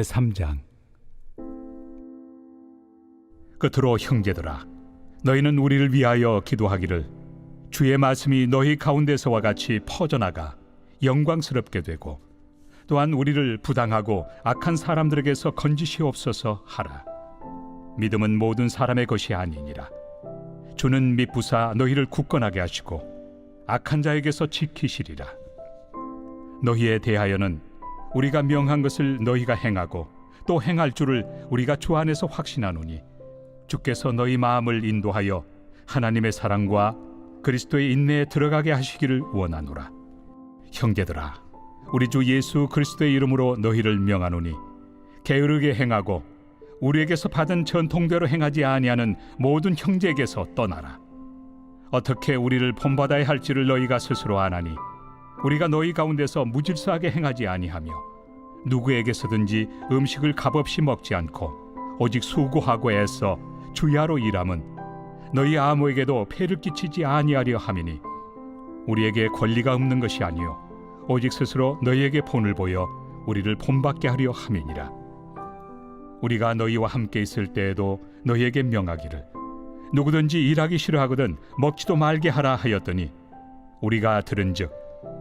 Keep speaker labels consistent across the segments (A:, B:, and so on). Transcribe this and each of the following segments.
A: 제3장. 끝으로 형제들아 너희는 우리를 위하여 기도하기를 주의 말씀이 너희 가운데서와 같이 퍼져나가 영광스럽게 되고 또한 우리를 부당하고 악한 사람들에게서 건지시옵소서 하라. 믿음은 모든 사람의 것이 아니니라. 주는 미부사 너희를 굳건하게 하시고 악한 자에게서 지키시리라. 너희에 대하여는 우리가 명한 것을 너희가 행하고 또 행할 줄을 우리가 주 안에서 확신하노니 주께서 너희 마음을 인도하여 하나님의 사랑과 그리스도의 인내에 들어가게 하시기를 원하노라. 형제들아, 우리 주 예수 그리스도의 이름으로 너희를 명하노니 게으르게 행하고 우리에게서 받은 전통대로 행하지 아니하는 모든 형제에게서 떠나라. 어떻게 우리를 본받아야 할지를 너희가 스스로 아나니 우리가 너희 가운데서 무질서하게 행하지 아니하며 누구에게서든지 음식을 값없이 먹지 않고 오직 수고하고 애써 주야로 일함은 너희 아무에게도 폐를 끼치지 아니하려 함이니 우리에게 권리가 없는 것이 아니요 오직 스스로 너희에게 본을 보여 우리를 본받게 하려 함이니라. 우리가 너희와 함께 있을 때에도 너희에게 명하기를 누구든지 일하기 싫어하거든 먹지도 말게 하라 하였더니 우리가 들은즉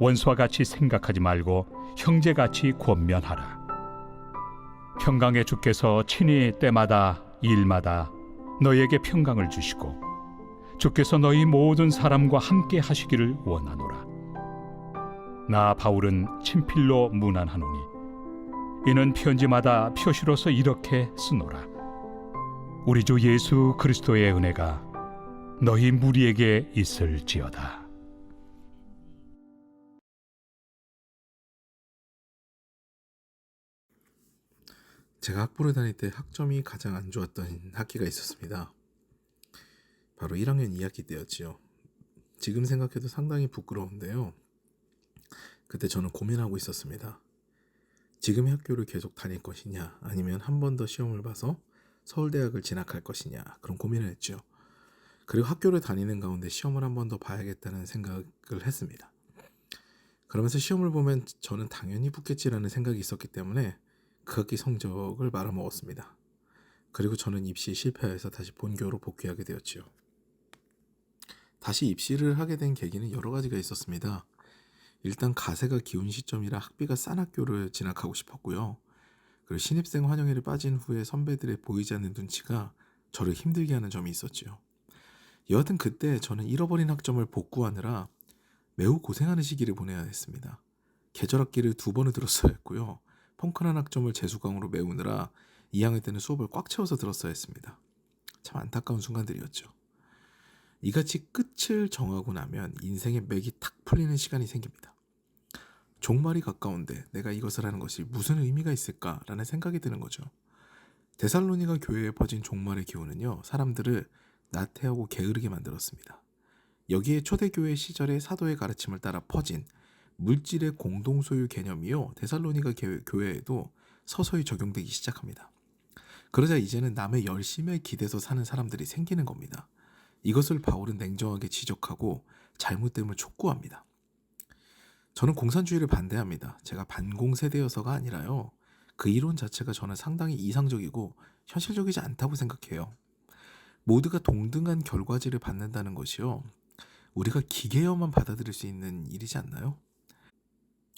A: 원수와 같이 생각하지 말고 형제같이 권면하라 평강의 주께서 친히 때마다 일마다 너희에게 평강을 주시고 주께서 너희 모든 사람과 함께 하시기를 원하노라. 나 바울은 친필로 문안하노니 이는 편지마다 표시로서 이렇게 쓰노라. 우리 주 예수 그리스도의 은혜가 너희 무리에게 있을지어다.
B: 제가 학부를 다닐 때 학점이 가장 안 좋았던 학기가 있었습니다. 바로 1학년 2학기 때였지요. 지금 생각해도 상당히 부끄러운데요. 그때 저는 고민하고 있었습니다. 지금의 학교를 계속 다닐 것이냐, 아니면 한 번 더 시험을 봐서 서울대학을 진학할 것이냐, 그런 고민을 했죠. 그리고 학교를 다니는 가운데 시험을 한 번 더 봐야겠다는 생각을 했습니다. 그러면서 시험을 보면 저는 당연히 붙겠지라는 생각이 있었기 때문에 그 학기 성적을 말아먹었습니다. 그리고 저는 입시에 실패해서 다시 본교로 복귀하게 되었지요. 다시 입시를 하게 된 계기는 여러 가지가 있었습니다. 일단 가세가 기운 시점이라 학비가 싼 학교를 진학하고 싶었고요. 그리고 신입생 환영회를 빠진 후에 선배들의 보이지 않는 눈치가 저를 힘들게 하는 점이 있었지요. 여하튼 그때 저는 잃어버린 학점을 복구하느라 매우 고생하는 시기를 보내야 했습니다. 계절 학기를 두 번을 들었어야 했고요. 펑크난 학점을 재수강으로 메우느라 2학년 때는 수업을 꽉 채워서 들었어야 했습니다. 참 안타까운 순간들이었죠. 이같이 끝을 정하고 나면 인생의 맥이 탁 풀리는 시간이 생깁니다. 종말이 가까운데 내가 이것을 하는 것이 무슨 의미가 있을까라는 생각이 드는 거죠. 데살로니가 교회에 퍼진 종말의 기운은요, 사람들을 나태하고 게으르게 만들었습니다. 여기에 초대교회 시절의 사도의 가르침을 따라 퍼진 물질의 공동 소유 개념이요, 데살로니가 교회에도 서서히 적용되기 시작합니다. 그러자 이제는 남의 열심에 기대서 사는 사람들이 생기는 겁니다. 이것을 바울은 냉정하게 지적하고 잘못됨을 촉구합니다. 저는 공산주의를 반대합니다. 제가 반공 세대여서가 아니라요. 그 이론 자체가 저는 상당히 이상적이고 현실적이지 않다고 생각해요. 모두가 동등한 결과지를 받는다는 것이요. 우리가 기계여만 받아들일 수 있는 일이지 않나요?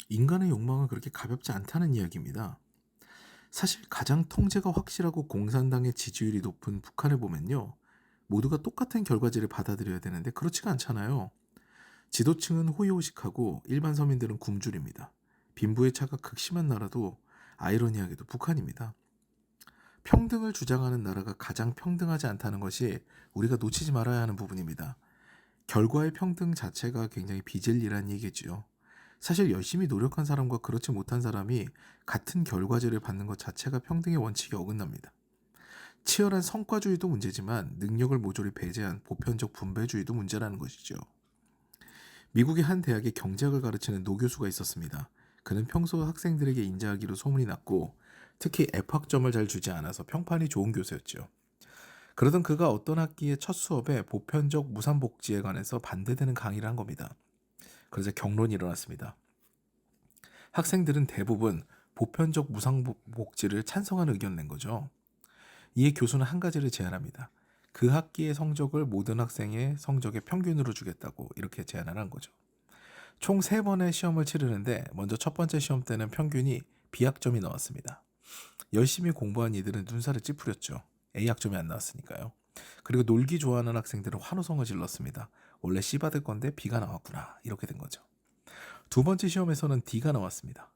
B: 인간의 욕망은 그렇게 가볍지 않다는 이야기입니다. 사실 가장 통제가 확실하고 공산당의 지지율이 높은 북한을 보면요. 모두가 똑같은 결과지를 받아들여야 되는데 그렇지가 않잖아요. 지도층은 호의호식하고 일반 서민들은 굶주립니다. 빈부의 차가 극심한 나라도 아이러니하게도 북한입니다. 평등을 주장하는 나라가 가장 평등하지 않다는 것이 우리가 놓치지 말아야 하는 부분입니다. 결과의 평등 자체가 굉장히 비질리란 얘기지요. 사실 열심히 노력한 사람과 그렇지 못한 사람이 같은 결과제를 받는 것 자체가 평등의 원칙에 어긋납니다. 치열한 성과주의도 문제지만 능력을 모조리 배제한 보편적 분배주의도 문제라는 것이죠. 미국의 한 대학에 경제학을 가르치는 노 교수가 있었습니다. 그는 평소 학생들에게 인자하기로 소문이 났고 특히 F학점을 잘 주지 않아서 평판이 좋은 교수였죠. 그러던 그가 어떤 학기의 첫 수업에 보편적 무상복지에 관해서 반대되는 강의를 한 겁니다. 그러자 경론이 일어났습니다. 학생들은 대부분 보편적 무상복지를 찬성하는 의견을 낸 거죠. 이에 교수는 한 가지를 제안합니다. 그 학기의 성적을 모든 학생의 성적의 평균으로 주겠다고 이렇게 제안을 한 거죠. 총세 번의 시험을 치르는데 먼저 첫 번째 시험 때는 평균이 B학점이 나왔습니다. 열심히 공부한 이들은 눈살을 찌푸렸죠. A학점이 안 나왔으니까요. 그리고 놀기 좋아하는 학생들은 환호성을 질렀습니다. 원래 C 받을 건데 B가 나왔구나. 이렇게 된 거죠. 두 번째 시험에서는 D가 나왔습니다.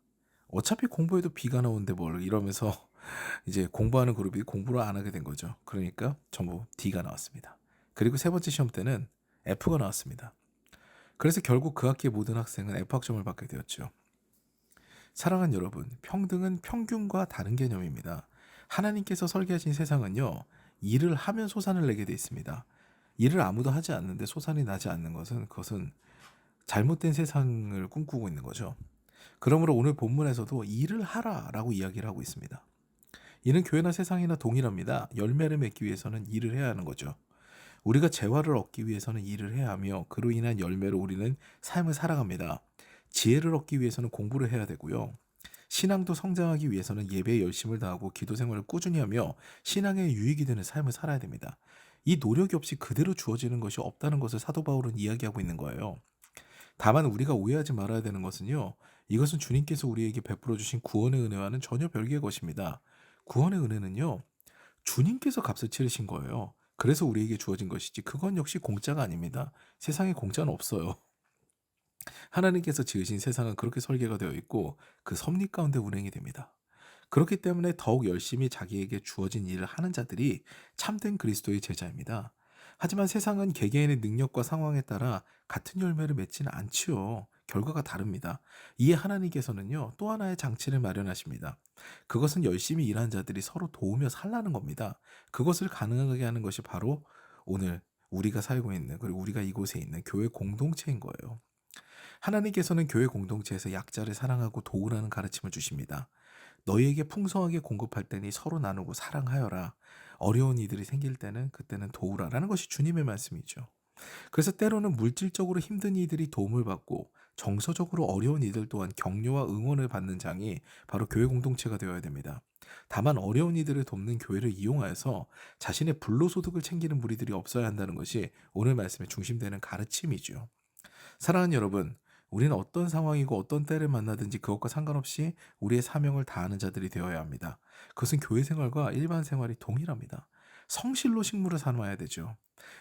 B: 어차피 공부해도 B가 나오는데 뭘 이러면서 이제 공부하는 그룹이 공부를 안 하게 된 거죠. 그러니까 전부 D가 나왔습니다. 그리고 세 번째 시험 때는 F가 나왔습니다. 그래서 결국 그 학기의 모든 학생은 F학점을 받게 되었죠. 사랑하는 여러분, 평등은 평균과 다른 개념입니다. 하나님께서 설계하신 세상은요, 일을 하면 소산을 내게 돼 있습니다. 일을 아무도 하지 않는데 소산이 나지 않는 것은 그것은 잘못된 세상을 꿈꾸고 있는 거죠. 그러므로 오늘 본문에서도 일을 하라라고 이야기를 하고 있습니다. 이는 교회나 세상이나 동일합니다. 열매를 맺기 위해서는 일을 해야 하는 거죠. 우리가 재화를 얻기 위해서는 일을 해야 하며 그로 인한 열매로 우리는 삶을 살아갑니다. 지혜를 얻기 위해서는 공부를 해야 되고요. 신앙도 성장하기 위해서는 예배에 열심을 다하고 기도 생활을 꾸준히 하며 신앙에 유익이 되는 삶을 살아야 됩니다. 이 노력이 없이 그대로 주어지는 것이 없다는 것을 사도 바울은 이야기하고 있는 거예요. 다만 우리가 오해하지 말아야 되는 것은요. 이것은 주님께서 우리에게 베풀어 주신 구원의 은혜와는 전혀 별개의 것입니다. 구원의 은혜는요. 주님께서 값을 치르신 거예요. 그래서 우리에게 주어진 것이지 그건 역시 공짜가 아닙니다. 세상에 공짜는 없어요. 하나님께서 지으신 세상은 그렇게 설계가 되어 있고 그 섭리 가운데 운행이 됩니다. 그렇기 때문에 더욱 열심히 자기에게 주어진 일을 하는 자들이 참된 그리스도의 제자입니다. 하지만 세상은 개개인의 능력과 상황에 따라 같은 열매를 맺지는 않지요. 결과가 다릅니다. 이에 하나님께서는요, 또 하나의 장치를 마련하십니다. 그것은 열심히 일하는 자들이 서로 도우며 살라는 겁니다. 그것을 가능하게 하는 것이 바로 오늘 우리가 살고 있는, 그리고 우리가 이곳에 있는 교회 공동체인 거예요. 하나님께서는 교회 공동체에서 약자를 사랑하고 도우라는 가르침을 주십니다. 너희에게 풍성하게 공급할 때니 서로 나누고 사랑하여라. 어려운 이들이 생길 때는 그때는 도우라라는 것이 주님의 말씀이죠. 그래서 때로는 물질적으로 힘든 이들이 도움을 받고 정서적으로 어려운 이들 또한 격려와 응원을 받는 장이 바로 교회 공동체가 되어야 됩니다. 다만 어려운 이들을 돕는 교회를 이용하여서 자신의 불로소득을 챙기는 무리들이 없어야 한다는 것이 오늘 말씀의 중심되는 가르침이죠. 사랑하는 여러분, 우리는 어떤 상황이고 어떤 때를 만나든지 그것과 상관없이 우리의 사명을 다하는 자들이 되어야 합니다. 그것은 교회 생활과 일반 생활이 동일합니다. 성실로 식물을 삶아야 되죠.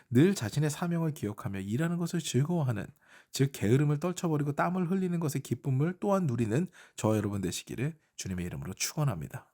B: 늘 자신의 사명을 기억하며 일하는 것을 즐거워하는, 즉 게으름을 떨쳐버리고 땀을 흘리는 것의 기쁨을 또한 누리는 저와 여러분 되시기를 주님의 이름으로 축원합니다.